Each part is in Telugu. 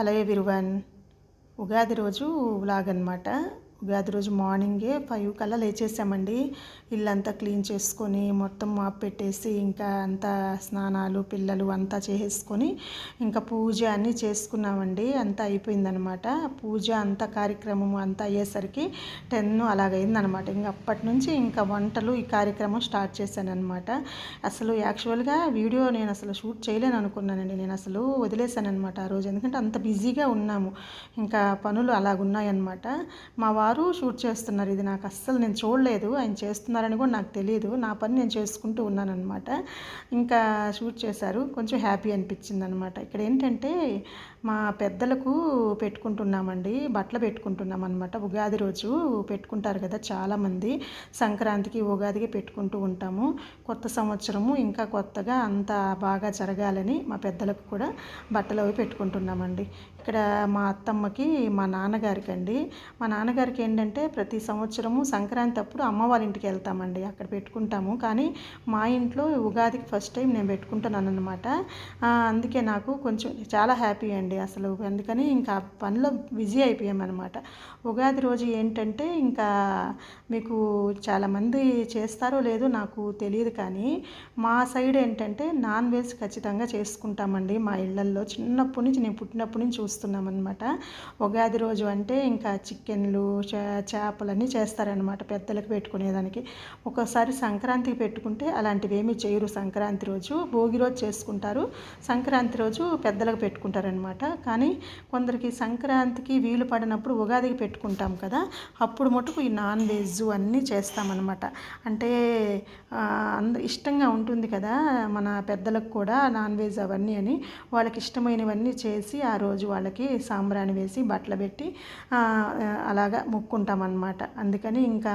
హలో ఎవ్రీవన్ ఉగాది రోజు వ్లాగ్ అనమాట ఉగాది రోజు మార్నింగే ఫైవ్ కల్లా లేచేసామండి. ఇల్లంతా క్లీన్ చేసుకొని మొత్తం మాప్ పెట్టేసి ఇంకా అంతా స్నానాలు పిల్లలు అంతా చేసేసుకొని ఇంకా పూజ అన్నీ చేసుకున్నామండి. అంతా అయిపోయిందనమాట. పూజ అంతా కార్యక్రమం అంతా అయ్యేసరికి టెన్ అలాగైందనమాట. ఇంకా అప్పటి నుంచి ఇంకా వంటలు ఈ కార్యక్రమం స్టార్ట్ చేశాను అనమాట అసలు యాక్చువల్గా వీడియో నేను అసలు షూట్ చేయలేను అనుకున్నానండి నేను అసలు వదిలేశాను అనమాట ఆ రోజు. ఎందుకంటే అంత బిజీగా ఉన్నాము. ఇంకా పనులు అలాగున్నాయన్నమాట మా వారు షూట్ చేస్తున్నారు. ఇది నాకు అస్సలు నేను చూడలేదు. ఆయన చేస్తున్నారని కూడా నాకు తెలియదు నా పని నేను చేసుకుంటూ ఉన్నానన్నమాట. ఇంకా షూట్ చేశారు. కొంచెం హ్యాపీ అనిపించింది అనమాట ఇక్కడ ఏంటంటే మా పెద్దలకు పెట్టుకుంటున్నామండి. బట్టలు పెట్టుకుంటున్నాం అనమాట ఉగాది రోజు పెట్టుకుంటారు కదా చాలామంది. సంక్రాంతికి ఉగాదికి పెట్టుకుంటూ ఉంటాము. కొత్త సంవత్సరము ఇంకా కొత్తగా అంత బాగా జరగాలని మా పెద్దలకు కూడా బట్టలు అవి పెట్టుకుంటున్నామండి. ఇక్కడ మా అత్తమ్మకి మా నాన్నగారికి అండి మా నాన్నగారికి ఏంటంటే ప్రతి సంవత్సరము సంక్రాంతి అప్పుడు అమ్మ వాళ్ళ ఇంటికి వెళ్తామండి. అక్కడ పెట్టుకుంటాము. కానీ మా ఇంట్లో ఉగాదికి ఫస్ట్ టైం నేను పెట్టుకుంటున్నాను అనమాట అందుకే నాకు కొంచెం చాలా హ్యాపీ అండి. అసలు. అందుకని ఇంకా పనిలో బిజీ అయిపోయామన్నమాట. ఉగాది రోజు ఏంటంటే ఇంకా మీకు చాలామంది చేస్తారో లేదో నాకు తెలియదు కానీ మా సైడ్ ఏంటంటే నాన్ వెజ్ ఖచ్చితంగా చేసుకుంటామండి మా ఇళ్ళల్లో. చిన్నప్పటి నుంచి నేను పుట్టినప్పటి నుంచి చూస్తున్నామన్నమాట. ఉగాది రోజు అంటే ఇంకా చికెన్లు చేపలన్నీ చేస్తారనమాట పెద్దలకు పెట్టుకునేదానికి. ఒకసారి సంక్రాంతికి పెట్టుకుంటే అలాంటివి ఏమీ చేయరు. సంక్రాంతి రోజు భోగి రోజు చేసుకుంటారు. సంక్రాంతి రోజు పెద్దలకు పెట్టుకుంటారనమాట కానీ కొందరికి సంక్రాంతికి వీలు పడినప్పుడు ఉగాదికి పెట్టుకుంటాం కదా. అప్పుడు మటుకు ఈ నాన్ వెజ్ అన్నీ చేస్తామన్నమాట అంటే అంద ఇష్టంగా ఉంటుంది కదా మన పెద్దలకు కూడా నాన్ వెజ్ అవన్నీ అని. వాళ్ళకి ఇష్టమైనవన్నీ చేసి ఆ రోజు వాళ్ళకి సాంబ్రాణి వేసి బట్టలు పెట్టి అలాగా ముక్కుంటామన్నమాట అందుకని ఇంకా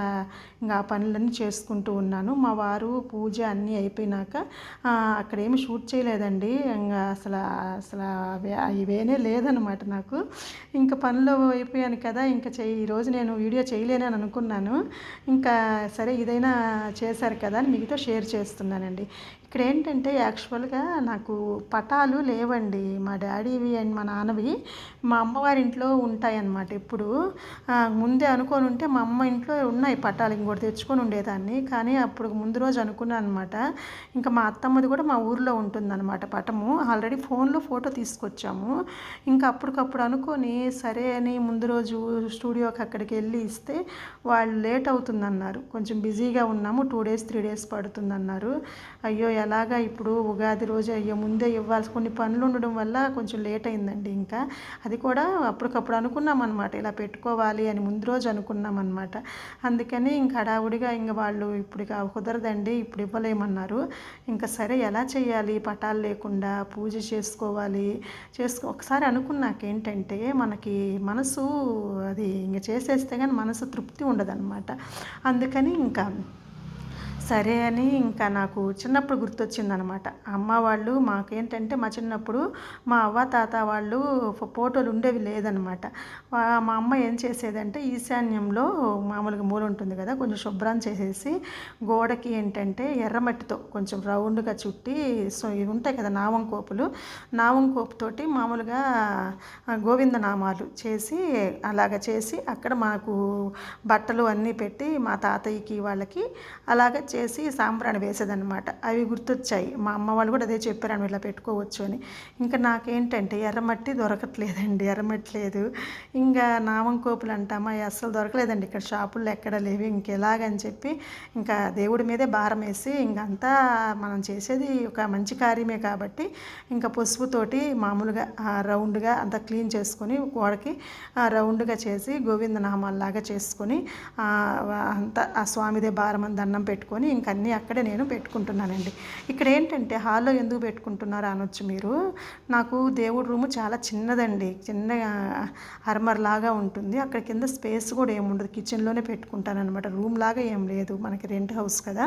ఇంకా ఆ పనులన్నీ చేసుకుంటూ ఉన్నాను. మా వారు పూజ అన్నీ అయిపోయినాక అక్కడేమి షూట్ చేయలేదండి. ఇంకా అసలు అసలు ఇవేనే లేదనమాట నాకు. ఇంకా పనిలో అయిపోయాను కదా ఇంకా చెయ్యి ఈరోజు నేను వీడియో చేయలేనని అనుకున్నాను. ఇంకా సరే ఇదైనా చేశారు కదా అని మీతో షేర్ చేస్తున్నానండి. ఇక్కడ ఏంటంటే యాక్చువల్గా నాకు పటాలు లేవండి. మా డాడీవి అండ్ మా నాన్నవి మా అమ్మవారి ఇంట్లో ఉంటాయన్నమాట ఇప్పుడు ముందే అనుకొని ఉంటే మా అమ్మ ఇంట్లో ఉన్నాయి పటాలు ఇంకోటి తెచ్చుకొని ఉండేదాన్ని. కానీ అప్పుడు ముందు రోజు అనుకున్నాను అనమాట ఇంకా మా అత్తమ్మది కూడా మా ఊర్లో ఉంటుందన్నమాట పటము. ఆల్రెడీ ఫోన్లో ఫోటో తీసుకొచ్చాము. ఇంకా అప్పటికప్పుడు అనుకొని సరే అని ముందు రోజు స్టూడియోకి అక్కడికి వెళ్ళి ఇస్తే వాళ్ళు లేట్ అవుతుందన్నారు. కొంచెం బిజీగా ఉన్నాము. టూ డేస్ త్రీ డేస్ పడుతుందన్నారు. అయ్యో ఎలాగా ఇప్పుడు ఉగాది రోజు అయ్యే ముందే ఇవ్వాల్సి కొన్ని పనులు ఉండడం వల్ల కొంచెం లేట్ అయిందండి ఇంకా. అది కూడా అప్పటికప్పుడు అనుకున్నాం అనమాట ఇలా పెట్టుకోవాలి అని ముందు రోజు అనుకున్నాం అనమాట అందుకని ఇంకా హడావుడిగా ఇంకా వాళ్ళు ఇప్పుడు కుదరదండి ఇప్పుడు ఇవ్వలేమన్నారు. ఇంకా సరే ఎలా చేయాలి? పటాలు లేకుండా పూజ చేసుకోవాలి. చేసుకో ఒకసారి అనుకున్నాకేంటంటే మనకి మనసు అది ఇంక చేసేస్తే కానీ మనసు తృప్తి ఉండదన్నమాట. అందుకని ఇంకా సరే అని ఇంకా నాకు చిన్నప్పుడు గుర్తొచ్చిందనమాట. అమ్మ వాళ్ళు మాకేంటంటే మా చిన్నప్పుడు మా అవ్వ తాత వాళ్ళు ఫోటోలు ఉండేవి లేదనమాట. మా అమ్మ ఏం చేసేదంటే ఈశాన్యంలో మామూలుగా మూల ఉంటుంది కదా కొంచెం శుభ్రం చేసేసి గోడకి ఏంటంటే ఎర్రమట్టితో కొంచెం రౌండ్గా చుట్టి సో ఇవి ఉంటాయి కదా నావం కోపులు. నావం కోపుతోటి మామూలుగా గోవింద నామాలు చేసి అలాగ చేసి అక్కడ మాకు బట్టలు అన్నీ పెట్టి మా తాతయ్యకి వాళ్ళకి అలాగ చేసి సాంబ్రాణి వేసేదనమాట అవి గుర్తొచ్చాయి. మా అమ్మ వాళ్ళు కూడా అదే చెప్పారు ఇలా పెట్టుకోవచ్చు అని. ఇంకా నాకేంటంటే ఎర్రమట్టి దొరకట్లేదండి ఎర్రమట్టి లేదు ఇంకా నామం కోపులు అంటామా అస్సలు దొరకలేదండి. ఇక్కడ షాపుల్లో ఎక్కడ లేవు ఇంకెలాగని చెప్పి ఇంకా దేవుడి మీదే భారం వేసి ఇంకంతా మనం చేసేది ఒక మంచి కార్యమే కాబట్టి ఇంకా పసుపుతోటి మామూలుగా రౌండ్గా అంతా క్లీన్ చేసుకొని గోడకి రౌండ్గా చేసి గోవిందనామాల్లాగా చేసుకొని అంతా ఆ స్వామిదే భారం అని దండం పెట్టుకొని పెట్టుకొని ఇంక అన్నీ అక్కడే నేను పెట్టుకుంటున్నానండి. ఇక్కడ ఏంటంటే హాల్లో ఎందుకు పెట్టుకుంటున్నారు అనొచ్చు మీరు? నాకు దేవుడి రూము చాలా చిన్నదండి. చిన్న అర్మర్ లాగా ఉంటుంది. అక్కడ కింద స్పేస్ కూడా ఏముండదు కిచెన్లోనే పెట్టుకుంటాను అనమాట రూమ్ లాగా ఏం లేదు. మనకి రెంట్ హౌస్ కదా.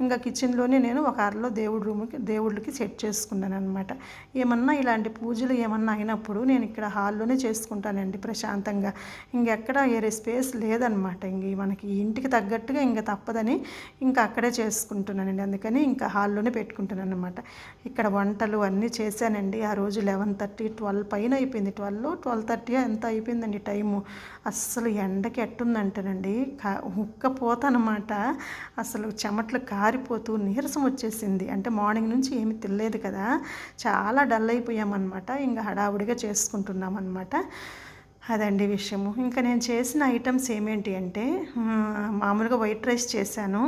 ఇంకా కిచెన్లోనే నేను ఒక అరలో దేవుడి రూమ్కి దేవుళ్ళకి సెట్ చేసుకున్నాను అనమాట ఏమన్నా ఇలాంటి పూజలు ఏమన్నా అయినప్పుడు నేను ఇక్కడ హాల్లోనే చేసుకుంటానండి ప్రశాంతంగా. ఇంకెక్కడ వేరే స్పేస్ లేదనమాట ఇంక మనకి ఇంటికి తగ్గట్టుగా ఇంకా తప్పదని ఇంకా అక్కడే చేసుకుంటున్నానండి. అందుకని ఇంకా హాల్లోనే పెట్టుకుంటున్నాను అనమాట ఇక్కడ వంటలు అన్నీ చేశానండి. ఆ రోజు లెవెన్ థర్టీ ట్వెల్వ్ పైన అయిపోయింది. ట్వెల్వ్ ట్వెల్వ్ థర్టీ ఎంత అయిపోయిందండి టైము. అస్సలు ఎండకి ఎట్టుందంటేనండి కా ఉక్కపోతనమాట. అసలు చెమట్లు కారిపోతూ నీరసం వచ్చేసింది. అంటే మార్నింగ్ నుంచి ఏమి తినలేదు కదా. చాలా డల్ అయిపోయామన్నమాట. ఇంకా హడావుడిగా చేసుకుంటున్నాం అనమాట అదండి విషయము. ఇంకా నేను చేసిన ఐటమ్స్ ఏమేంటి అంటే మామూలుగా వైట్ రైస్ చేశాను.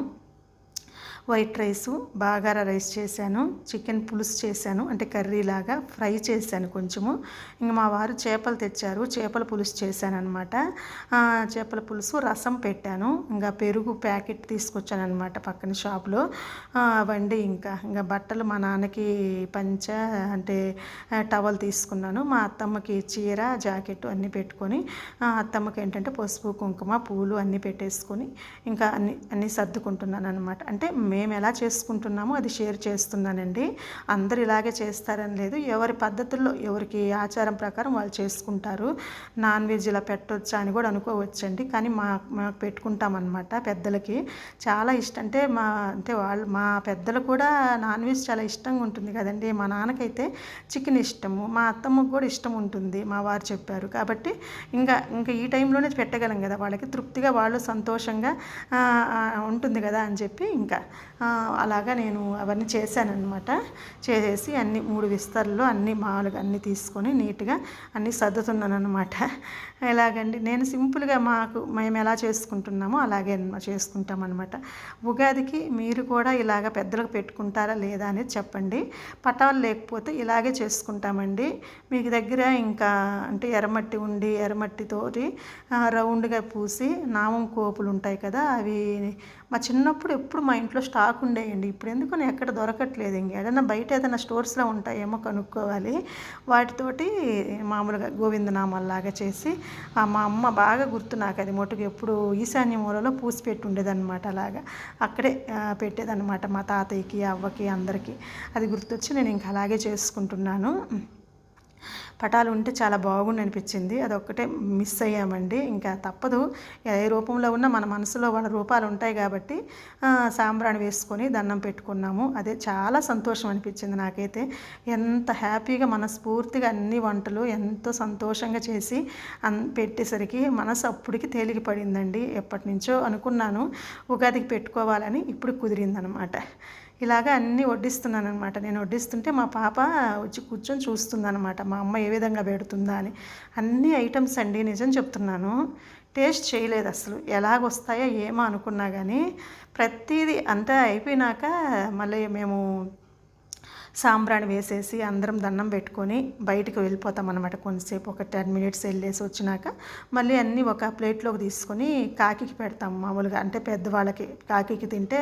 వైట్ రైసు బాగారా రైస్ చేశాను చికెన్ పులుసు చేశాను అంటే కర్రీ లాగా ఫ్రై చేశాను కొంచెము. ఇంక మా వారు చేపలు తెచ్చారు చేపల పులుసు చేశాను అనమాట చేపల పులుసు రసం పెట్టాను ఇంకా పెరుగు ప్యాకెట్ తీసుకొచ్చాను అనమాట పక్కన షాప్లో. వండి ఇంకా ఇంకా బట్టలు మా నాన్నకి పంచ అంటే టవల్ తీసుకున్నాను. మా అత్తమ్మకి చీర జాకెట్ అన్నీ పెట్టుకొని అత్తమ్మకి ఏంటంటే పసుపు కుంకుమ పూలు అన్నీ పెట్టేసుకొని ఇంకా అన్ని అన్నీ సర్దుకుంటున్నాను అనమాట అంటే మేము ఎలా చేసుకుంటున్నామో అది షేర్ చేస్తున్నానండి. అందరు ఇలాగే చేస్తారని లేదు. ఎవరి పద్ధతుల్లో ఎవరికి ఆచారం ప్రకారం వాళ్ళు చేసుకుంటారు. నాన్ వెజ్ ఇలా పెట్టొచ్చా అని కూడా అనుకోవచ్చండి. కానీ మా మాకు పెట్టుకుంటామన్నమాట పెద్దలకి. చాలా ఇష్టం. అంటే మా అంటే వాళ్ళు మా పెద్దలు కూడా నాన్ వెజ్ చాలా ఇష్టంగా ఉంటుంది కదండి. మా నాన్నకైతే చికెన్ ఇష్టము. మా అత్తమ్మకు కూడా ఇష్టం ఉంటుంది. మా వారు చెప్పారు. కాబట్టి ఇంకా ఇంకా ఈ టైంలోనే పెట్టగలం కదా. వాళ్ళకి తృప్తిగా వాళ్ళు సంతోషంగా ఉంటుంది కదా అని చెప్పి ఇంకా అలాగా నేను అవన్నీ చేశానమాట చేసేసి అన్ని మూడు విస్తరలో అన్ని మామూలుగా అన్నీ తీసుకొని నీట్గా అన్నీ సర్దుతున్నాను అనమాట ఎలాగండి? నేను సింపుల్గా మాకు మేము ఎలా చేసుకుంటున్నామో అలాగే చేసుకుంటాం అనమాట ఉగాదికి మీరు కూడా ఇలాగ పెద్దలకు పెట్టుకుంటారా లేదా అనేది చెప్పండి. పటాలు లేకపోతే ఇలాగే చేసుకుంటామండి. మీకు దగ్గర ఇంకా అంటే ఎర్రమట్టి ఉండి ఎర్రమట్టితోటి రౌండ్గా పూసి నామం కోపులు ఉంటాయి కదా అవి మా చిన్నప్పుడు ఎప్పుడు మా ఇంట్లో స్టాక్ ఉండేయండి. ఇప్పుడు ఎందుకు నేను ఎక్కడ దొరకట్లేదు ఇంక. ఏదైనా బయట ఏదైనా స్టోర్స్లో ఉంటాయేమో కనుక్కోవాలి. వాటితోటి మామూలుగా గోవిందనామాల్లాగా చేసి మా అమ్మ బాగా గుర్తు నాకు అది మొట్టుకు ఎప్పుడు ఈశాన్య మూలలో పూసి పెట్టి ఉండేదన్నమాట అలాగా. అక్కడే పెట్టేదన్నమాట మా తాతయ్యకి అవ్వకి అందరికీ. అది గుర్తొచ్చి నేను ఇంకా అలాగే చేసుకుంటున్నాను. పటాలు ఉంటే చాలా బాగుండి అనిపించింది. అదొక్కటే మిస్ అయ్యామండి. ఇంకా తప్పదు. ఏ రూపంలో ఉన్న మన మనసులో వాళ్ళ రూపాలు ఉంటాయి కాబట్టి సాంబ్రాణి వేసుకొని దండం పెట్టుకున్నాము. అదే చాలా సంతోషం అనిపించింది నాకైతే. ఎంత హ్యాపీగా మనస్ఫూర్తిగా అన్ని వంటలు ఎంతో సంతోషంగా చేసి అన్ పెట్టేసరికి మనసు అప్పటికి తేలిక పడిందండి ఎప్పటి నుంచో అనుకున్నాను ఉగాదికి పెట్టుకోవాలని ఇప్పుడు కుదిరిందనమాట. ఇలాగ అన్నీ వడ్డిస్తున్నాను అనమాట నేను వడ్డిస్తుంటే మా పాప వచ్చి కూర్చొని చూస్తుందనమాట మా అమ్మ ఏ విధంగా పెడుతుందా అని. అన్ని ఐటమ్స్ అండి నిజం చెప్తున్నాను. టేస్ట్ చేయలేదు అసలు. ఎలాగొస్తాయో ఏమో అనుకున్నా కానీ ప్రతిదీ అంతా అయిపోయినాక మళ్ళీ మేము సాంబ్రాణి వేసేసి అందరం దండం పెట్టుకొని బయటకు వెళ్ళిపోతాం అనమాట కొంతసేపు. ఒక టెన్ మినిట్స్ వెళ్ళేసి వచ్చినాక మళ్ళీ అన్నీ ఒక ప్లేట్లోకి తీసుకొని కాకికి పెడతాం మామూలుగా. అంటే పెద్దవాళ్ళకి కాకికి తింటే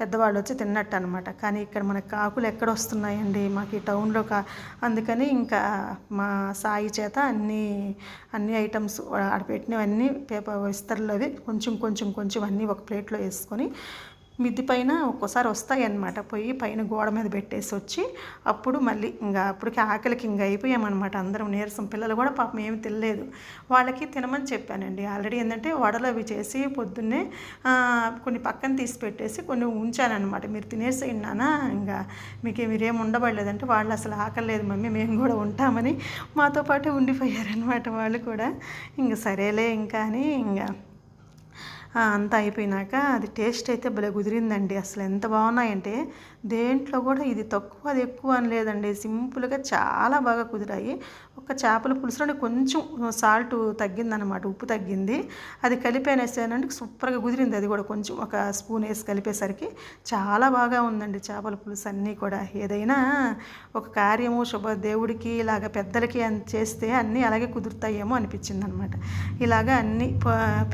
పెద్దవాళ్ళు వచ్చి తిన్నట్టు అనమాట కానీ ఇక్కడ మనకి కాకులు ఎక్కడ వస్తున్నాయండి? మాకు ఈ టౌన్లో కా అందుకని ఇంకా మా సాయి చేత అన్నీ అన్ని ఐటమ్స్ ఆడ పెట్టినవన్నీ పేపర్ విస్తరలో కొంచెం కొంచెం కొంచెం అన్నీ ఒక ప్లేట్లో వేసుకొని మిద్ది పైన ఒక్కోసారి వస్తాయి అన్నమాట పోయి పైన గోడ మీద పెట్టేసి వచ్చి అప్పుడు మళ్ళీ ఇంకా అప్పటికి ఆకలికి ఇంకా అయిపోయామన్నమాట అందరం. నీరసం పిల్లలు కూడా పాపం ఏమి తినలేదు. వాళ్ళకి తినమని చెప్పానండి. ఆల్రెడీ ఏంటంటే వడలు అవి చేసి పొద్దున్నే కొన్ని పక్కన తీసి పెట్టేసి కొన్ని ఉంచానన్నమాట. మీరు తినేసేయండి నాన్న ఇంకా మీకు మీరేం ఉండబడలేదంటే వాళ్ళు అసలు ఆకలి లేదు మమ్మీ మేము కూడా ఉంటామని మాతో పాటు ఉండిపోయారనమాట వాళ్ళు కూడా. ఇంకా సరేలే ఇంకా అని ఇంకా అంతా అయిపోయినాక అది టేస్ట్ అయితే భలే కుదిరిందండి. అసలు ఎంత బాగున్నాయంటే దేంట్లో కూడా ఇది తక్కువ అది ఎక్కువ అని లేదండి. సింపుల్గా చాలా బాగా కుదిరాయి. ఒక చేపల పులుసులోనే కొంచెం సాల్ట్ తగ్గిందనమాట ఉప్పు తగ్గింది. అది కలిపేనేసానంటే సూపర్గా కుదిరింది అది కూడా కొంచెం ఒక స్పూన్ వేసి కలిపేసరికి. చాలా బాగా ఉందండి చేపల పులుసు అన్నీ కూడా. ఏదైనా ఒక కార్యము శుభ దేవుడికి ఇలాగ పెద్దలకి చేస్తే అన్నీ అలాగే కుదురుతాయేమో అనిపించింది అనమాట ఇలాగ అన్నీ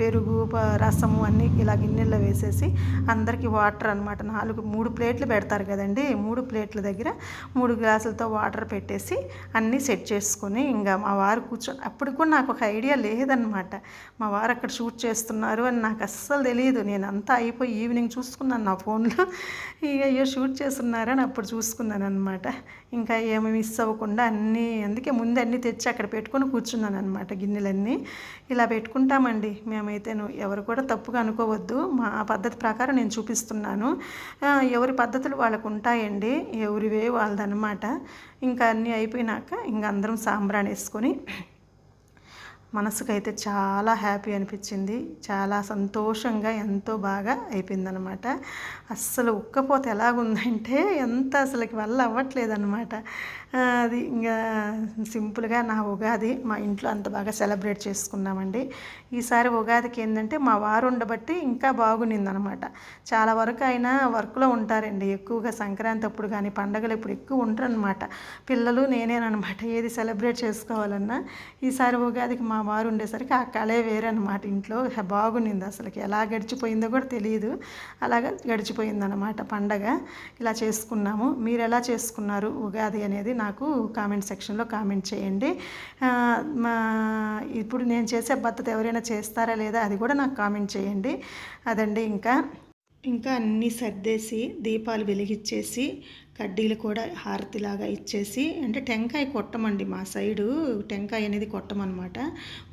పెరుగు రసము అన్నీ ఇలా గిన్నెల్లో వేసేసి అందరికీ వాటర్ అనమాట నాలుగు మూడు ప్లేట్లు పెడతారు చూస్తారు కదండి. మూడు ప్లేట్ల దగ్గర మూడు గ్లాసులతో వాటర్ పెట్టేసి అన్నీ సెట్ చేసుకొని ఇంకా మా వారు కూర్చొని అప్పుడు కూడా నాకు ఒక ఐడియా లేదనమాట మా వారు అక్కడ షూట్ చేస్తున్నారు అని నాకు అస్సలు తెలియదు. నేను అంతా అయిపోయి ఈవినింగ్ చూసుకున్నాను నా ఫోన్లో. ఇక అయ్యో షూట్ చేస్తున్నారని అప్పుడు చూసుకున్నాను అనమాట ఇంకా ఏమి మిస్ అవ్వకుండా అన్నీ అందుకే ముందు అన్నీ తెచ్చి అక్కడ పెట్టుకొని కూర్చున్నాను అనమాట గిన్నెలన్నీ. ఇలా పెట్టుకుంటామండి. మేమైతే ఎవరు కూడా తప్పుగా అనుకోవద్దు. మా పద్ధతి ప్రకారం నేను చూపిస్తున్నాను. ఎవరి పద్ధతులు వాళ్ళకు ఉంటాయండి ఎవరివే వాళ్ళదనమాట. ఇంకా అన్నీ అయిపోయినాక ఇంక అందరం సాంబ్రాణి వేసుకొని మనసుకైతే చాలా హ్యాపీ అనిపించింది. చాలా సంతోషంగా ఎంతో బాగా అయిపోయిందనమాట అస్సలు ఉక్కపోతే ఎలాగుందంటే ఎంత అసలుకి వల్ల అవ్వట్లేదన్నమాట. అది ఇంకా సింపుల్గా నా ఉగాది మా ఇంట్లో అంత బాగా సెలబ్రేట్ చేసుకున్నామండి. ఈసారి ఉగాదికి ఏంటంటే మా వారు ఉండబట్టి ఇంకా బాగునిందనమాట చాలా వరకు అయినా వర్క్లో ఉంటారండి. ఎక్కువగా సంక్రాంతి అప్పుడు కానీ పండగలు ఇప్పుడు ఎక్కువ ఉంటారనమాట పిల్లలు నేనేనమాట ఏది సెలబ్రేట్ చేసుకోవాలన్నా. ఈసారి ఉగాదికి మా వారు ఉండేసరికి ఆ కళే వేరనమాట ఇంట్లో. బాగుండింది అసలుకి. ఎలా గడిచిపోయిందో కూడా తెలియదు అలాగా గడిచిపోయిందనమాట పండగ. ఇలా చేసుకున్నాము. మీరు ఎలా చేసుకున్నారు ఉగాది అనేది నాకు కామెంట్ సెక్షన్లో కామెంట్ చేయండి. మా ఇప్పుడు నేను చేసే పద్ధతి ఎవరైనా చేస్తారా లేదా అది కూడా నాకు కామెంట్ చేయండి. అదండి ఇంకా. ఇంకా అన్నీ సర్దేసి దీపాలు వెలిగించేసి కడ్డీలు కూడా హారతిలాగా ఇచ్చేసి అంటే టెంకాయ కొట్టమండి మా సైడు. టెంకాయ అనేది కొట్టమన్నమాట.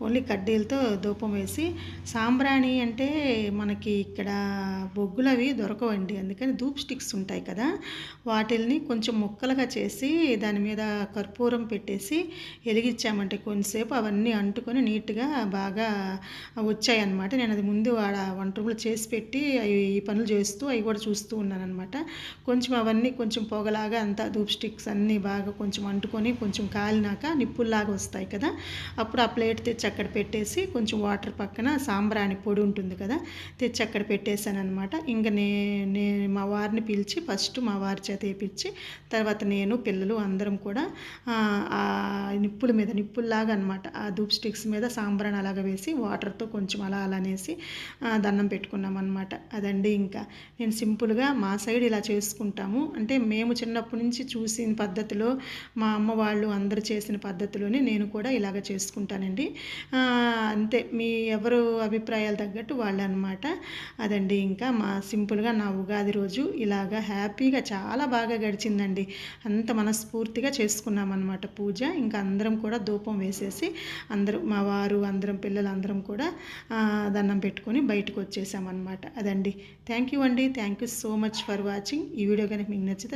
ఓన్లీ కడ్డీలతో ధూపం వేసి సాంబ్రాణి అంటే మనకి ఇక్కడ బొగ్గులు అవి దొరకవండి. అందుకని ధూప్ స్టిక్స్ ఉంటాయి కదా వాటిల్ని కొంచెం ముక్కలుగా చేసి దాని మీద కర్పూరం పెట్టేసి వెలిగించామంటే కొంతసేపు. అవన్నీ అంటుకొని నీట్గా బాగా వచ్చాయన్నమాట. నేను అది ముందు ఆడ వంట రూమ్లో చేసి పెట్టి అవి ఈ పనులు చేస్తూ అవి కూడా చూస్తూ ఉన్నాను అనమాట కొంచెం అవన్నీ కొంచెం పొగలాగా అంతా ధూప్ స్టిక్స్ అన్నీ బాగా కొంచెం అంటుకొని కొంచెం కాలినాక నిప్పుల్లాగా వస్తాయి కదా. అప్పుడు ఆ ప్లేట్ తెచ్చి అక్కడ పెట్టేసి కొంచెం వాటర్ పక్కన సాంబ్రాణి పొడి ఉంటుంది కదా తెచ్చి అక్కడ పెట్టేశాను అనమాట ఇంకా నే మా వారిని పిలిచి ఫస్ట్ మా వారి చేత వేపించి తర్వాత నేను పిల్లలు అందరం కూడా ఆ నిప్పుల మీద నిప్పుల్లాగా అనమాట ఆ ధూప్ స్టిక్స్ మీద సాంబ్రాణి అలాగ వేసి వాటర్తో కొంచెం అలా అలా అనేసి దండం పెట్టుకున్నాం అనమాట అదండి ఇంకా. నేను సింపుల్గా మా సైడ్ ఇలా చేసుకుంటాము. అంటే మేము మేము చిన్నప్పటి నుంచి చూసిన పద్ధతిలో మా అమ్మ వాళ్ళు అందరు చేసిన పద్ధతిలోనే నేను కూడా ఇలాగ చేసుకుంటానండి. అంతే. మీ ఎవరు అభిప్రాయాలు తగ్గట్టు వాళ్ళు అనమాట అదండి ఇంకా మా సింపుల్గా నా ఉగాది రోజు ఇలాగా హ్యాపీగా చాలా బాగా గడిచిందండి. అంత మనస్ఫూర్తిగా చేసుకున్నామన్నమాట పూజ. ఇంకా అందరం కూడా ధూపం వేసేసి అందరూ మా వారు అందరం పిల్లలందరం కూడా దండం పెట్టుకొని బయటకు వచ్చేసామన్నమాట. అదండి. థ్యాంక్ యూ అండి. Thank you so much for watching. ఈ వీడియో కనుక మీకు నచ్చితే